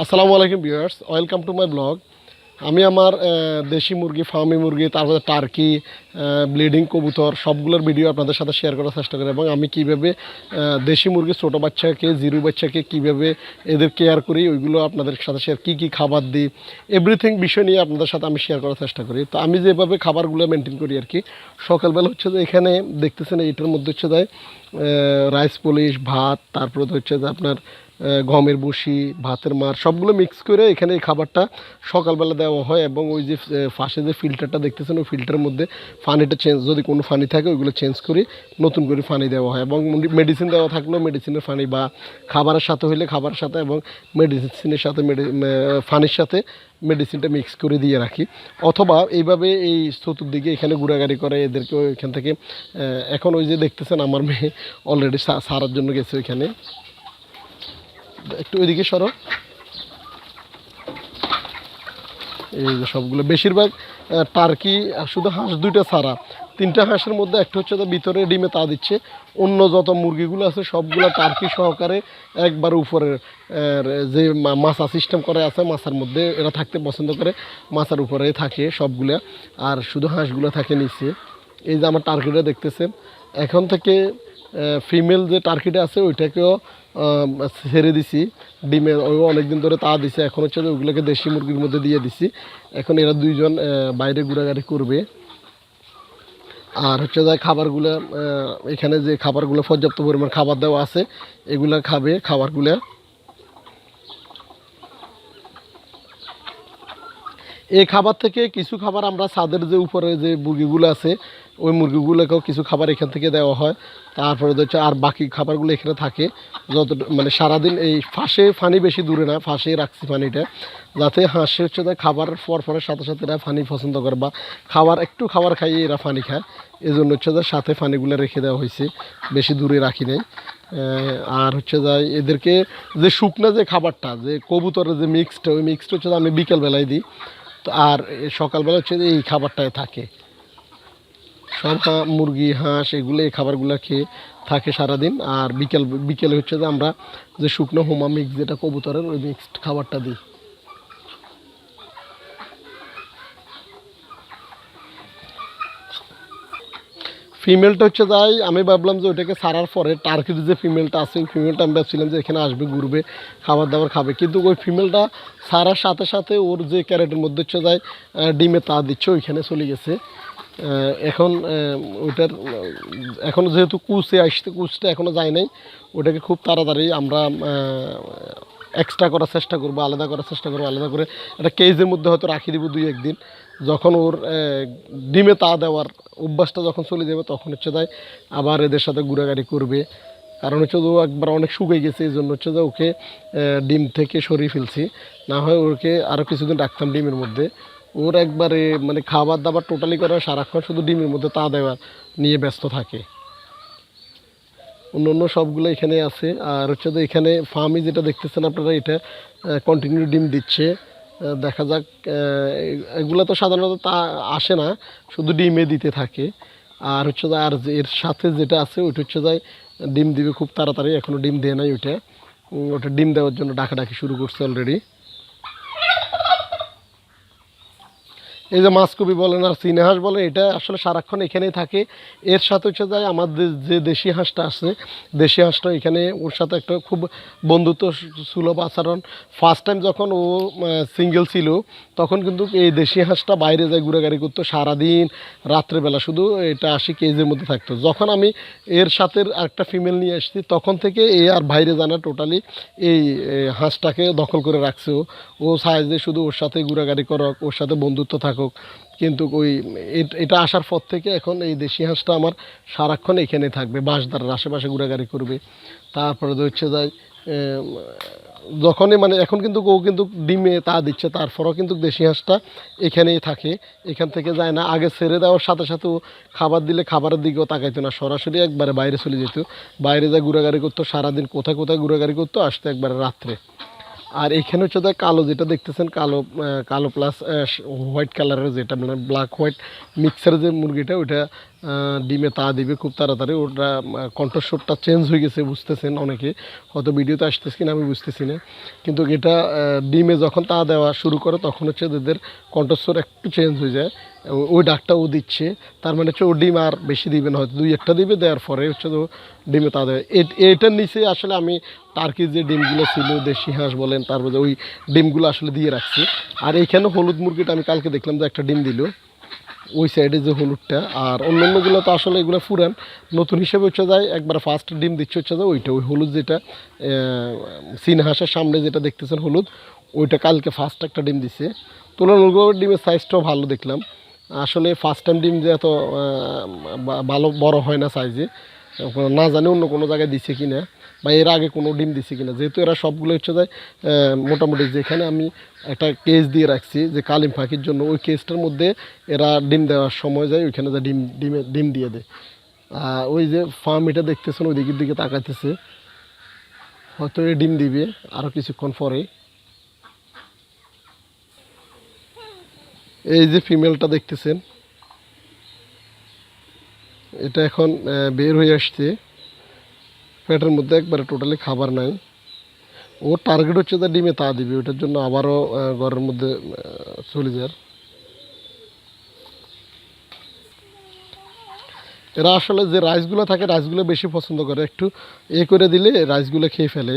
আসসালামু আলাইকুম viewers, welcome to my blog. আমি আমার দেশি মুরগি, ফার্মি মুরগি, তারপরে টার্কি ব্লিডিং কবুতর, সবগুলোর ভিডিও আপনাদের সাথে শেয়ার করার চেষ্টা করি এবং আমি কীভাবে দেশি মুরগি, ছোটো বাচ্চাকে, জিরু বাচ্চাকে কীভাবে এদের কেয়ার করি, ওইগুলো আপনাদের সাথে শেয়ার কী কী খাবার দিই এভরিথিং বিষয় নিয়ে আপনাদের সাথে আমি শেয়ার করার চেষ্টা করি। তো আমি যেভাবে খাবারগুলো মেনটেন করি আর কি, সকালবেলা হচ্ছে যে এখানে দেখতেছেন এটার মধ্যে হচ্ছে যায় রাইস পলিশ ভাত, তারপরে হচ্ছে যে আপনার গমের বসি ভাতের মার, সবগুলো মিক্স করে এখানে এই খাবারটা সকালবেলা দেওয়া হয় এবং ওই যে ফাঁসে যে ফিল্টারটা দেখতেছেন, ওই ফিল্টারের মধ্যে ফানিটা চেঞ্জ যদি কোনো ফানি থাকে, ওইগুলো চেঞ্জ করে নতুন করে ফানি দেওয়া হয় এবং মেডিসিন দেওয়া থাকলেও মেডিসিনের ফানি বা খাবারের সাথে হলে খাবারের সাথে এবং মেডিসিনের সাথে ফানির সাথে মেডিসিনটা মিক্স করে দিয়ে রাখি। অথবা এইভাবে এই চতুর্দিকে এখানে ঘোরাঘুরি করে এদেরকে এখান থেকে এখন ওই যে দেখতেছেন, আমার মেয়ে অলরেডি সারার জন্য গেছে ওইখানে। একটু ওইদিকে সরো। এই যে সবগুলো, বেশিরভাগ টার্কি শুধু হাঁস দুইটা ছাড়া। তিনটা হাঁসের মধ্যে একটা হচ্ছে তো ভিতরে ডিমে তা দিচ্ছে। অন্য যত মুরগিগুলো আছে, সবগুলো টার্কি সহকারে একবার উপরের যে মাছা সিস্টেম করে আছে, মাছার মধ্যে এরা থাকতে পছন্দ করে, মাছার উপরে থাকে সবগুলা। আর শুধু হাঁসগুলো থাকে নিচে। এই যে আমার টার্কিটা দেখতেছেন, এখন থেকে ফিমেল যে টার্কিটা আছে, ওইটাকেও ছেড়ে দিছি। ডিমে অনেকদিন ধরে তা দিছে, এখন হচ্ছে ওগুলোকে দেশি মুরগির মধ্যে দিয়ে দিছি। এখন এরা দুইজন বাইরে ঘোরাঘুরি করবে। আর হচ্ছে যায় খাবারগুলো এখানে যে খাবারগুলো পর্যাপ্ত পরিমাণ খাবার দেওয়া আছে, এগুলো খাবে, খাবারগুলো এই খাবার থেকে কিছু খাবার আমরা ছাদের যে উপরে যে মুরগিগুলো আছে, ওই মুরগিগুলোকেও কিছু খাবার এখান থেকে দেওয়া হয়। তারপরে হচ্ছে আর বাকি খাবারগুলো এখানে থাকে। যত মানে সারাদিন এই ফাঁসে পানি বেশি দূরে না, ফাঁসে রাখছি পানিটা। যাতে হাঁসে হচ্ছে খাবার পর পরের সাথে সাথে এরা পানি পছন্দ করে বা খাবার, একটু খাবার খাইয়ে এরা পানি খায়। এই জন্য হচ্ছে যে সাথে পানিগুলো রেখে দেওয়া হয়েছে, বেশি দূরে রাখি নেই। আর হচ্ছে যে এদেরকে যে শুকনো যে খাবারটা, যে কবুতরের যে মিক্সড ওই মিক্সড হচ্ছে আমি বিকেলবেলায় দিই। তো আর সকালবেলা হচ্ছে এই খাবারটায় থাকে। সব মুরগি, হাঁস, এগুলো এই খাবারগুলো খেয়ে থাকে সারাদিন। আর বিকেল, বিকেলে হচ্ছে যে আমরা যে শুকনো হোমা মিক্স যেটা কবুতরের, ওই মিক্সড খাবারটা দিই। ফিমেলটা হচ্ছে যাই, আমি ভাবলাম যে ওইটাকে সারার পরে টার্কির যে ফিমেলটা আছে, ওই ফিমেলটা আমি ভাবছিলাম যে এখানে আসবে, ঘুরবে খাবার দাবার খাবে। কিন্তু ওই ফিমেলটা সারার সাথে সাথে ওর যে ক্যারেটের মধ্যে হচ্ছে যায় ডিমে তা দিচ্ছে, ওইখানে চলে গেছে। এখন ওইটার, এখন যেহেতু কুচে আসতে কুচটা এখনও যায় নাই ওটাকে খুব তাড়াতাড়ি আমরা এক্সট্রা করার চেষ্টা করব, আলাদা করার চেষ্টা করব, আলাদা করে একটা কেজের মধ্যে হয়তো রাখি দিব দুই একদিন যখন ওর ডিমে তা দেওয়ার অভ্যাসটা যখন চলে যাবে, তখন হচ্ছে তাই আবার এদের সাথে ঘোরাঘুরি করবে। কারণ হচ্ছে ও একবার অনেক শুকিয়ে গেছে এই জন্য হচ্ছে যে ওকে ডিম থেকে সরিয়ে ফেলছি। না হয় ওকে আরও কিছুদিন রাখতাম ডিমের মধ্যে। ওর একবারে মানে খাবার দাবার টোটালি করে সারাক্ষণ শুধু ডিমের মধ্যে তা দেওয়ার নিয়ে ব্যস্ত থাকে। অন্য অন্য সবগুলো এখানে আছে। আর হচ্ছে যে এখানে ফার্মে যেটা দেখতেছেন আপনারা, এটা কন্টিনিউ ডিম দিচ্ছে। দেখা যাক এগুলো তো সাধারণত তা আসে না, শুধু ডিমে দিতে থাকে। আর হচ্ছে যে, আর এর সাথে যেটা আছে, ওইটা হচ্ছে যায় ডিম দিবে খুব তাড়াতাড়ি এখনও ডিম দেয় নাই ওইটা। ওটা ডিম দেওয়ার জন্য ডাকাডাকি শুরু করছে অলরেডি এই যে মাছকপি বলেন আর চিনে হাঁস বলেন, এটা আসলে সারাক্ষণ এখানেই থাকে। এর সাথে হচ্ছে যায় আমাদের যে দেশি হাঁসটা আছে, দেশি হাঁসটা এখানে ওর সাথে একটা খুব বন্ধুত্ব সুলভ আচরণ। ফার্স্ট টাইম যখন ও সিঙ্গেল ছিল, তখন কিন্তু এই দেশি হাঁসটা বাইরে যায় ঘুরাঘুরি করতো, সারাদিন, রাত্রেবেলা শুধু এটা আশি কেজির মধ্যে থাকতো। যখন আমি এর সাথে একটা ফিমেল নিয়ে আসছি তখন থেকে এ আর বাইরে জানা টোটালি এই হাঁসটাকে দখল করে রাখছে ও। ও সাইজে শুধু ওর সাথে ঘোরাঘুরি করক ওর সাথে বন্ধুত্ব থাকুক। কিন্তু ওই এটা আসার পর থেকে এখন এই দেশি হাঁসটা আমার সারাক্ষণ এখানে থাকবে বাঁশদারের আশেপাশে ঘোরাঘুরি করবে। তারপরে হচ্ছে যায় যখনই মানে এখন কিন্তু ও কিন্তু ডিমে তা দিচ্ছে, তারপরেও কিন্তু দেশি হাঁসটা এখানেই থাকে, এখান থেকে যায় না। আগে ছেড়ে দেওয়ার সাথে সাথে ও খাবার দিলে খাবারের দিকেও তাকাইতো না, সরাসরি একবারে বাইরে চলে যেত। বাইরে যা ঘোরাঘুরি করতো, সারাদিন কোথায় কোথায় ঘোরাঘুরি করতো, আসতো একবারে রাত্রে। আর এখানে হচ্ছে কালো যেটা দেখতেছেন, কালো কালো প্লাস হোয়াইট কালারের যেটা মানে ব্ল্যাক হোয়াইট মিক্সার যে মুরগিটা, ওইটা ডিমে তা দিবে, খুব তাড়াতাড়ি। ওটা কণ্ঠস্বরটা চেঞ্জ হয়ে গেছে, বুঝতেছেন অনেকে। হয়তো ভিডিওতে আসতেছে কিনা, আমি বুঝতেছি না। কিন্তু এটা ডিমে যখন তা দেওয়া শুরু করে, তখন হচ্ছে এদের কণ্ঠস্বর একটু চেঞ্জ হয়ে যায়। ওই ডাকটা ও দিচ্ছে। তার মানে হচ্ছে ও ডিম আর বেশি দিবে না, হয়তো দুই একটা দিবে, দেওয়ার পরে হচ্ছে তো ডিমে তা দেবে। এটার নিচে আসলে আমি টার্কির যে ডিমগুলো ছিল, দেশি হাঁস বলেন, তারপরে ওই ডিমগুলো আসলে দিয়ে রাখছি। আর এইখানে হলুদ মুরগিটা আমি কালকে দেখলাম যে একটা ডিম দিল। ওই সাইডে যে হলুদটা, আর অন্যান্যগুলো তো আসলে এগুলো ফুরান। নতুন হিসেবে হচ্ছে যায়, একবার ফার্স্ট ডিম দিচ্ছে হচ্ছে যে ওইটা, ওই হলুদ যেটা সিনহাসের সামনে যেটা দেখতেছেন হলুদ, ওইটা কালকে ফার্স্ট একটা ডিম দিছে। তুলনামূলক ডিমের সাইজটাও ভালো দেখলাম। আসলে ফার্স্ট টাইম ডিম যে এত ভালো, বড় হয় না সাইজে না জানি অন্য কোনো জায়গায় দিছে কি না বা এর আগে কোনো ডিম দিছে কি না যেহেতু এরা সবগুলো হচ্ছে যায় মোটামুটি যেখানে আমি একটা কেস দিয়ে রাখছি যে কালিম পাখির জন্য, ওই কেসটার মধ্যে এরা ডিম দেওয়ার সময় যায়, ওইখানে যা ডিম ডিমে ডিম দিয়ে দেয়। ওই যে ফার্ম এটা দেখতেছেন, ওই দিকের দিকে তাকাইতেছে। হয়তো এ ডিম দিবে আরও কিছুক্ষণ পরে। এই যে ফিমেলটা দেখতেছেন এটা এখন বের হয়ে আসছে। পেটের মধ্যে একবারে টোটালি খাবার নাই। ও টার্গেট হচ্ছে যে ডিমে তা দিবে ওটার জন্য আবারও ঘরের মধ্যে চলে যার এরা আসলে যে রাইসগুলো থাকে রাইসগুলো বেশি পছন্দ করে। একটু এ করে দিলে রাইসগুলো খেয়ে ফেলে।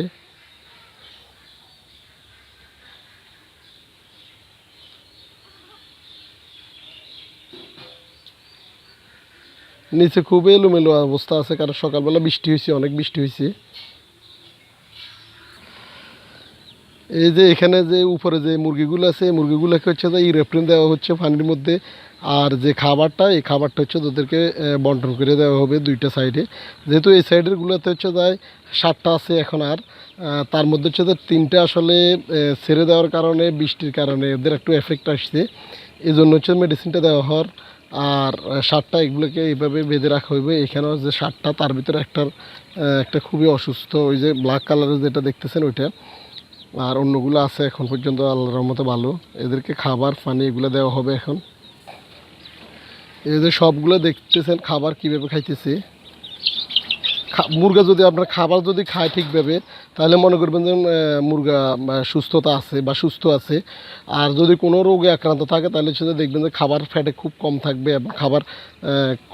নিচে খুব এলোমেলো অবস্থা আছে, কারণ সকালবেলা বৃষ্টি হয়েছে, অনেক বৃষ্টি হয়েছে। এই যে এখানে যে উপরে যে মুরগিগুলো আছে, এই মুরগিগুলোকে হচ্ছে যে ইরেপ্রিন দেওয়া হচ্ছে পানির মধ্যে। আর যে খাবারটা, এই খাবারটা হচ্ছে ওদেরকে বন্টন করে দেওয়া হবে দুইটা সাইডে। যেহেতু এই সাইডের গুলোতে হচ্ছে যায় সাতটা আছে এখন আর তার মধ্যে হচ্ছে যে তিনটে আসলে ছেড়ে দেওয়ার কারণে, বৃষ্টির কারণে এদের একটু এফেক্ট আসছে। এই জন্য হচ্ছে মেডিসিনটা দেওয়া হওয়ার আর সারটা এগুলোকে এইভাবে বেঁধে রাখা হইবে। এখানেও যে সারটা, তার ভিতরে একটার একটা খুবই অসুস্থ, ওই যে ব্ল্যাক কালারের যেটা দেখতেছেন ওইটা। আর অন্যগুলো আছে এখন পর্যন্ত আল্লাহর মতো ভালো। এদেরকে খাবার, পানি এগুলো দেওয়া হবে এখন। এই যে সবগুলো দেখতেছেন, খাবার কীভাবে খাইতেছে। মুরগা যদি আপনার খাবার যদি খায় ঠিকভাবে তাহলে মনে করবেন যে মুরগা সুস্থতা আছে বা সুস্থ আছে। আর যদি কোনো রোগে আক্রান্ত থাকে, তাহলে সেটা দেখবেন যে, খাবার ফ্যাটে খুব কম থাকবে এবং খাবার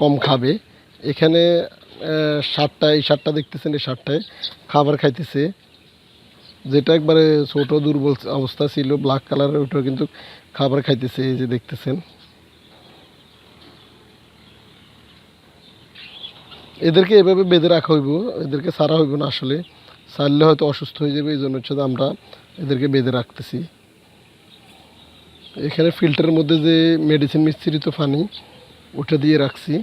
কম খাবে। এখানে সারটা এই সারটা দেখতেছেন, এই সারটায় খাবার খাইতেছে। যেটা একবারে ছোট দুর্বল অবস্থা ছিল ব্ল্যাক কালারের ওটা কিন্তু খাবার খাইতেছে, এই যে দেখতেছেন। এদেরকে এভাবে বেঁধে রাখা হইব, এদেরকে সারা হইব না আসলে। সারলে হয়তো অসুস্থ হয়ে যাবে এই জন্য হচ্ছে আমরা এদেরকে বেঁধে রাখতেছি। এখানে ফিল্টারের মধ্যে যে মেডিসিন মিশ্রিত পানি, ওটা দিয়ে রাখছি।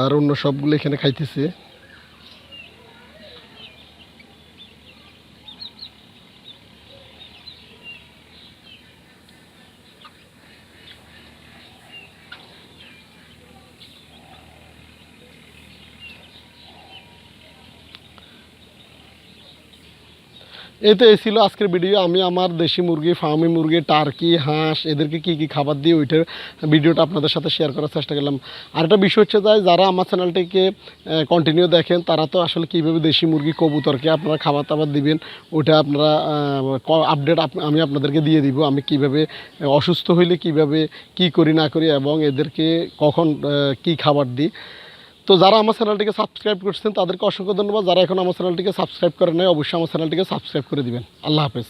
আর অন্য সবগুলো এখানে খাইতেছে। এই তো এই ছিল আজকের ভিডিও আমি আমার দেশি মুরগি ফার্মি মুরগি টার্কি হাঁস, এদেরকে কি কি খাবার দিয়ে ওইটার ভিডিওটা আপনাদের সাথে শেয়ার করার চেষ্টা করলাম। আর একটা বিষয় হচ্ছে যায় যারা আমার চ্যানেলটিকে কন্টিনিউ দেখেন, তারা তো আসলে কীভাবে দেশি মুরগি, কবুতরকে আপনারা খাবার টাবার দিবেন, ওটা আপনারা আপডেট আমি আপনাদেরকে দিয়ে দিব, আমি কীভাবে অসুস্থ হইলে কীভাবে, কি করি না করি এবং এদেরকে কখন কি খাবার দিই। তো যারা আমার চ্যানেলটিকে সাবস্ক্রাইব করছেন, তাদেরকে অসংখ্য ধন্যবাদ। যারা এখন আমার চ্যানেলটিকে সাবস্ক্রাইব করেন নাই, অবশ্যই আমার চ্যানেলটিকে সাবস্ক্রাইব করে দিবেন। আল্লাহ হাফেজ।